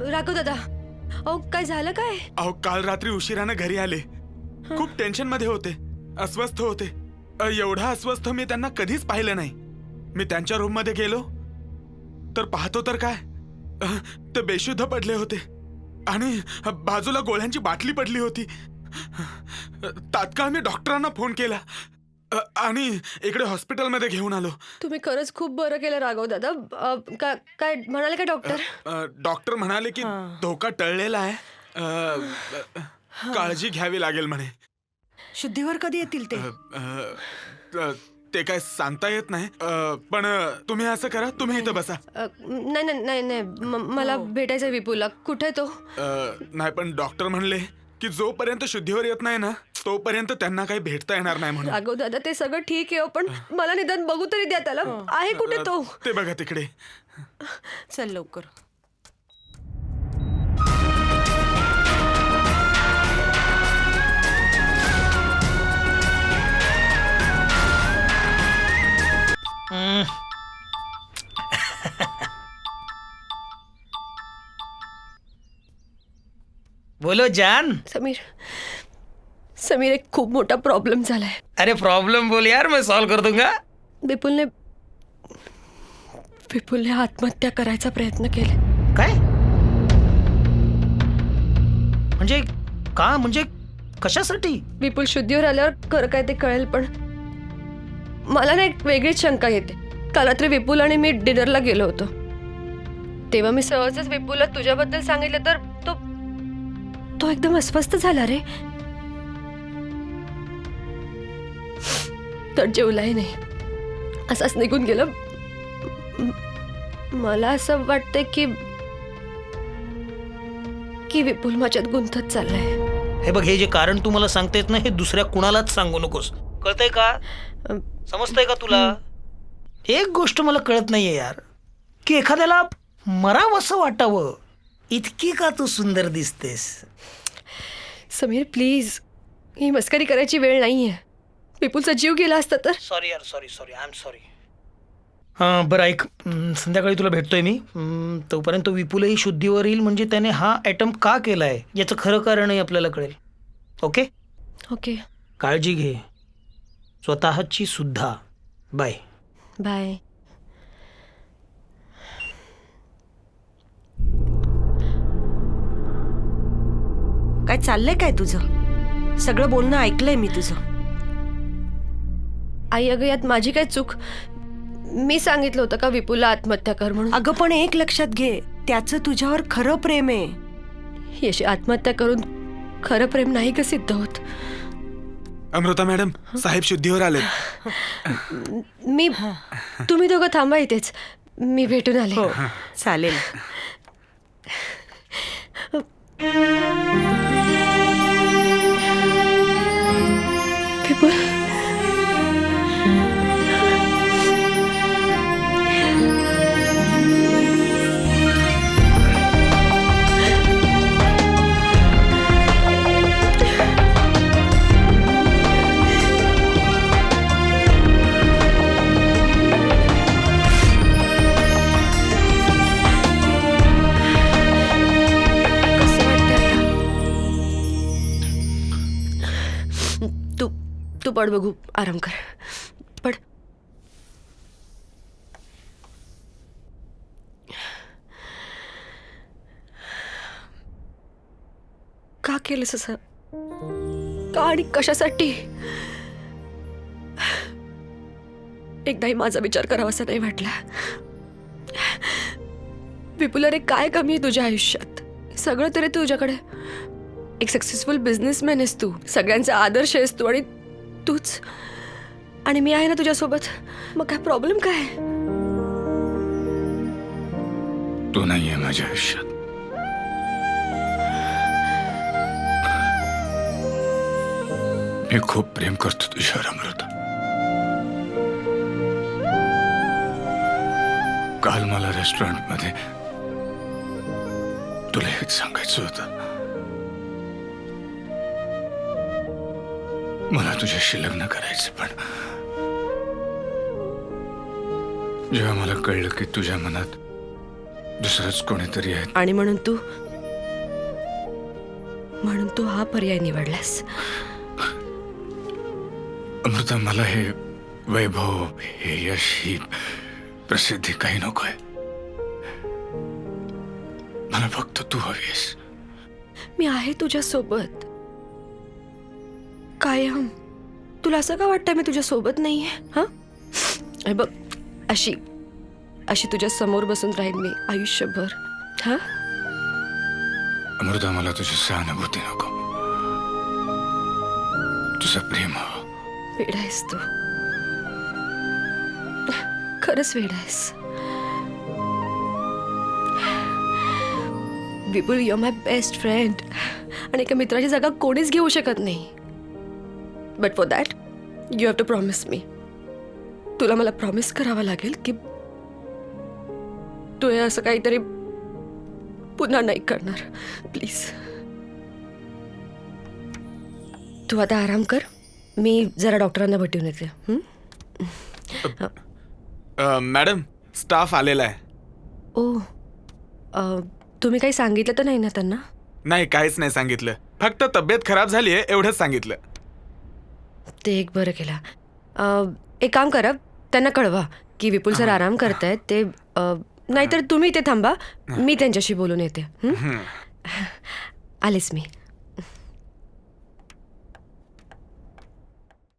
राघव दादा अहो काय झालं काय? अहो काल रात्री उशिरानं घरी आले. खूप टेन्शनमध्ये होते. अस्वस्थ होते. अ, एवढा अस्वस्थ मी त्यांना कधीच पाहिलं नाही. मी त्यांच्या रूममध्ये गेलो. तर पाहतो तर काय? अ, ते बेशुद्ध पडले होते. आणि बाजूला गोळ्यांची बाटली पडली होती. तात्काळ मी डॉक्टरांना फोन केला. अ, आणि इकडे हॉस्पिटलमध्ये घेऊन आलो. तुम्ही खरंच खूप बरं केलं राघव दादा. अ, का- काय म्हणाले का डॉक्टर? अ, डॉक्टर म्हणाले की धोका टळलेला आहे. अ, अ, काळजी घ्यावी लागेल म्हणे. शुद्धीवर कधी येतील ते? अ, अ, ते काय सांगता येत नाही. अ, पण अ, तुम्ही असं करा तुम्ही इथं बसा. अ, नाही नाही नाही नाही. म- मला भेटायचं आहे विपुलला. कुठे तो? अ, नाही पण डॉक्टर म्हणले की जोपर्यंत शुद्धीवर येत नाही ना तोपर्यंत त्यांना काही भेटता येणार नाही म्हणून. राघव दादा ते सगळं ठीक आहे हो, पण मला निदान बघू तरी द्या त्याला. आहे कुठे तो? ते बघा तिकडे. चल लवकर. बोलो जान. समीर समीर एक खूप मोठा प्रॉब्लेम झालाय. अरे प्रॉब्लम बोल यार मैं सॉल्व कर दूंगा. विपुलने विपुलने आत्महत्या करायचा प्रयत्न केला. काय? म्हणजे का? म्हणजे कशासाठी? विपुल शुद्धीवर आल्यावर खरं काय ते कळेल पण मला ना एक वेगळीच शंका येते. काल रात्री विपुल आणि मी डिनरला गेलो होतो. तेव्हा मी सहजच विपुलला तुझ्याबद्दल सांगितलं तर तो तो एकदम अस्वस्थ झाला रे. तर जेवलाही नाही. असाच निघून गेलं. मला असं वाटतंय की की विपुल माझ्यात गुंतत चाललाय. हे बघ हे जे कारण तू मला सांगतेस ना हे दुसऱ्या कुणालाच सांगू नकोस. कळतंय का? समजतंय का तुला? एक गोष्ट मला कळत नाहीये यार की एखाद्याला मरावंसं वाटावं. इतकी का तू सुंदर दिसतेस? समीर प्लीज ही मस्करी करायची वेळ नाहीये. विपुलचा जीव गेला असता तर. सॉरी यार sorry sorry I am sorry हां बरं ऐक. संध्याकाळी तुला भेटतोय मी. तोपर्यंत विपुलही शुद्धीवर येईल म्हणजे त्याने हा ॲटम का केला आहे याचं खरं कारणही आपल्याला कळेल. ओके ओके काळजी घे. स्वतःची सुद्धा. बाय बाय काय चाललंय काय तुझं? सगळं बोलणं ऐकलंय मी तुझं. आई अगं यात माझी काय चूक? मी सांगितलं होतं का विपुलला आत्महत्या कर म्हणून? अगं पण एक लक्षात घे त्याचं तुझ्यावर खरं प्रेम आहे. ही अशी आत्महत्या करून खरं प्रेम नाही का सिद्ध होत? अमृता मॅडम साहेब शुद्धीवर आले मी तुम्ही दोघं थांबा इथेच. मी भेटून आले. हो चालेल. विपुल कसं तू पड बघू आराम कर. पड. का केलंस असं? का आणि कशासाठी? एकदाही माझा विचार करावा असं नाही वाटला. विपुल अरे काय कमी आहे तुझ्या आयुष्यात? सगळं तरी तुझ्याकडे. एक सक्सेसफुल बिझनेसमॅन आहेस तू. सगळ्यांचा आदर्श आहेस तू आणि तूच. आणि मी आहे ना तुझ्यासोबत. मग काय प्रॉब्लेम काय? तू नाहीये माझ्या आयुष्यात. मी खूप प्रेम करतो तुझ्यावर अमृत काल मला रेस्टॉरंटमध्ये तुला हेच सांगायचं होतं. मला तुझ्याशी लग्न करायचं पण जेव्हा मला कळलं की तुझ्या मनात दुसरंच कोणीतरी आहे आणि म्हणून तू म्हणून तू हा पर्याय निवडलास. अमृता मला हे वैभव हे यश ही प्रसिद्धी काही नकोय मला फक्त तू हवीस मी आहे तुझ्या सोबत कायम. तुला असं का वाटतंय मी तुझ्या सोबत नाहीये हा? हे बघ अशी अशी तुझ्या समोर बसून राहीन मी आयुष्यभर हा? अमृता मला तुझी सहानुभूती नको. तुझं प्रेम हवं. वेड आहेस तू. खरंच वेड आहेस. Vipul you my best friend आणि एका मित्राची जागा कोणीच घेऊ शकत नाही. But for that you have to promise मी तुला मला प्रॉमिस करावा लागेल की तू हे असं काहीतरी पुन्हा नाही करणार. प्लीज तू आता आराम कर. मी जरा डॉक्टरांना भेटून येते. हं? मॅडम स्टाफ आलेला आहे. ओ अ, तुम्ही काही सांगितलं तर नाही ना त्यांना? नाही काहीच नाही सांगितलं. फक्त तब्येत खराब झाली आहे एवढंच सांगितलं. ते एक बरं केलं. अ, एक काम करा त्यांना कळवा की विपुल सर आराम करतायत ते अ, नाहीतर तुम्ही इथे थांबा मी त्यांच्याशी बोलून येते. हं? हं. आलेच मी.